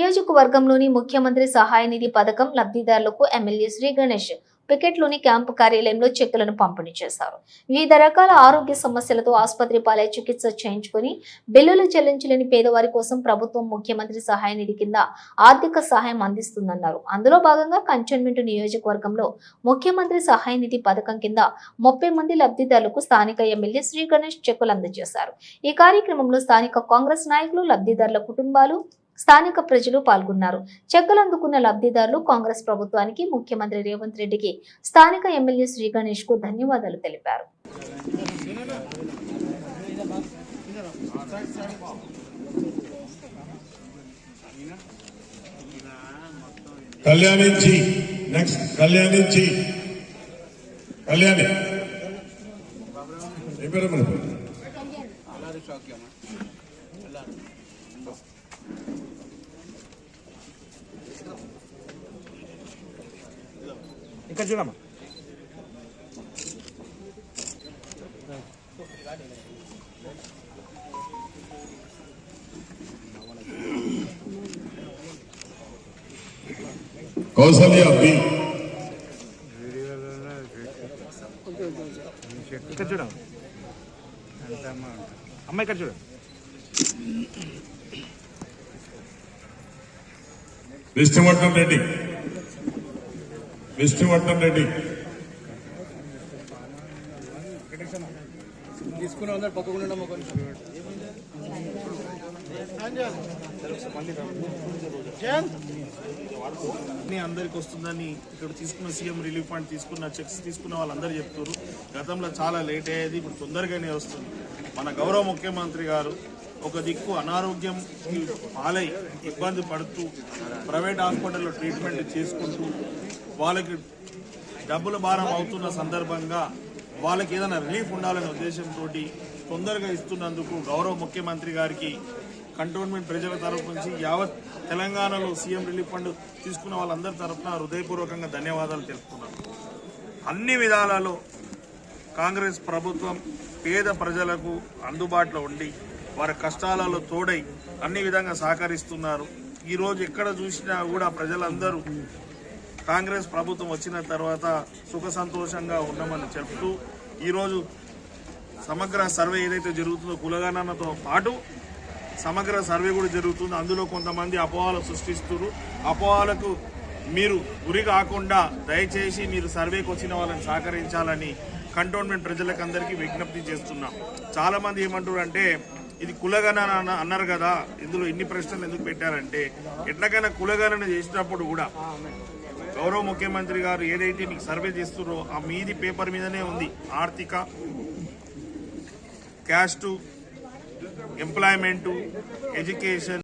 నియోజకవర్గంలోని ముఖ్యమంత్రి సహాయ నిధి పథకం లబ్ధిదారులకు ఎమ్మెల్యే శ్రీ గణేష్ పికెట్లోని క్యాంపు కార్యాలయంలో చెక్కులను పంపిణీ చేశారు. వివిధ రకాల ఆరోగ్య సమస్యలతో ఆసుపత్రి పాలై చికిత్స చేయించుకుని బిల్లులు చెల్లించలేని పేదవారి కోసం ప్రభుత్వం ముఖ్యమంత్రి సహాయ నిధి కింద ఆర్థిక సహాయం అందిస్తుందన్నారు. అందులో భాగంగా కంటోన్మెంట్ నియోజకవర్గంలో ముఖ్యమంత్రి సహాయ నిధి పథకం కింద ముప్పై మంది లబ్ధిదారులకు స్థానిక ఎమ్మెల్యే శ్రీ గణేష్ చెక్కులు అందజేశారు. ఈ కార్యక్రమంలో స్థానిక కాంగ్రెస్ నాయకులు లబ్ధిదారుల కుటుంబాలు స్థానిక ప్రజలు పాల్గొన్నారు. చెక్కులు అందుకున్న లబ్ధిదారులు కాంగ్రెస్ ప్రభుత్వానికి ముఖ్యమంత్రి రేవంత్ రెడ్డికి స్థానిక ఎమ్మెల్యే శ్రీ గణేష్కు ధన్యవాదాలు తెలిపారు. నెక్స్ట్ కళ్యాణి. పేరు మన పేరు? ఇక్కడ చూడమ్మా కౌసల్య బి ఇక్కడ చూడమ్మా అమ్మ ఇక్కడ చూడ విష్ణువర్ధన్ రెడ్డి విష్ణువర్ధన్ రెడ్డి. అందరికి వస్తుందని ఇక్కడ తీసుకున్న సీఎం రిలీఫ్ ఫండ్ తీసుకున్న చెక్స్ తీసుకున్న వాళ్ళందరూ చెప్తారు గతంలో చాలా లేట్ అయ్యేది ఇప్పుడు తొందరగానే వస్తుంది. మన గౌరవ ముఖ్యమంత్రి గారు ఒక దిక్కు అనారోగ్యం పాలై ఇబ్బంది పడుతూ ప్రైవేట్ హాస్పిటల్లో ట్రీట్మెంట్ చేసుకుంటూ వాళ్ళకి డబ్బుల భారం అవుతున్న సందర్భంగా వాళ్ళకి ఏదైనా రిలీఫ్ ఉండాలనే ఉద్దేశంతో తొందరగా ఇస్తున్నందుకు గౌరవ ముఖ్యమంత్రి గారికి కంటోన్మెంట్ ప్రజల తరపు నుంచి యావత్ తెలంగాణలో సీఎం రిలీఫ్ ఫండ్ తీసుకున్న వాళ్ళందరి తరఫున హృదయపూర్వకంగా ధన్యవాదాలు తెలుపుతున్నాను. అన్ని విధాలలో కాంగ్రెస్ ప్రభుత్వం పేద ప్రజలకు అందుబాటులో ఉండి వారి కష్టాలలో తోడై అన్ని విధంగా సహకరిస్తున్నారు. ఈరోజు ఎక్కడ చూసినా కూడా ప్రజలందరూ కాంగ్రెస్ ప్రభుత్వం వచ్చిన తర్వాత సుఖ సంతోషంగా ఉన్నామని చెప్తూ ఈరోజు సమగ్ర సర్వే ఏదైతే జరుగుతుందో కులగణనతో పాటు సమగ్ర సర్వే కూడా జరుగుతుంది. అందులో కొంతమంది అపోహలు సృష్టిస్తున్నారు. అపోహలకు మీరు గురి కాకుండా దయచేసి మీరు సర్వేకి వచ్చిన వాళ్ళని సహకరించాలని కంటోన్మెంట్ ప్రజలకు అందరికీ విజ్ఞప్తి చేస్తున్నాం. చాలామంది ఏమంటారు అంటే ఇది కులగణన అన్నారు కదా ఇందులో ఇన్ని ప్రశ్నలు ఎందుకు పెట్టారంటే ఎట్లకైనా కులగణన చేసినప్పుడు కూడా గౌరవ ముఖ్యమంత్రి గారు ఏదైతే మీకు సర్వే చేస్తున్నారో ఆ మీది పేపర్ మీదనే ఉంది. ఆర్థిక క్యాస్ట్ ఎంప్లాయ్మెంటు ఎడ్యుకేషన్.